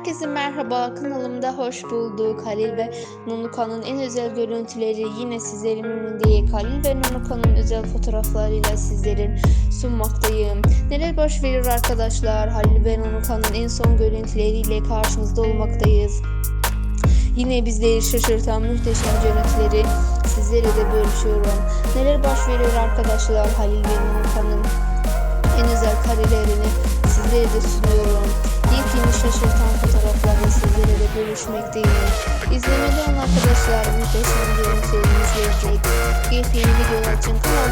Herkese merhaba kanalımda hoş bulduk. Halil ve Nunuka'nın en özel görüntüleri yine sizlerin önünde. Halil ve Nunuka'nın özel fotoğraflarıyla sizlerin sunmaktayım. Neler baş verir arkadaşlar? Halil ve Nunuka'nın en son görüntüleriyle karşınızda olmaktayız. Yine bizleri şaşırtan muhteşem görüntüleri sizlere de bölüşüyorum. Neler baş verir arkadaşlar Halil ve Nunuka'nın en özel karelerini sizlere de sunuyorum. Yepyeni şaşırtan fotoğraflarla sizlere de bölüşmekteyim. İzlemeli olan arkadaşlar muhteşem görüntülerimi izleyecek. Yepyeni videolar için kanalıma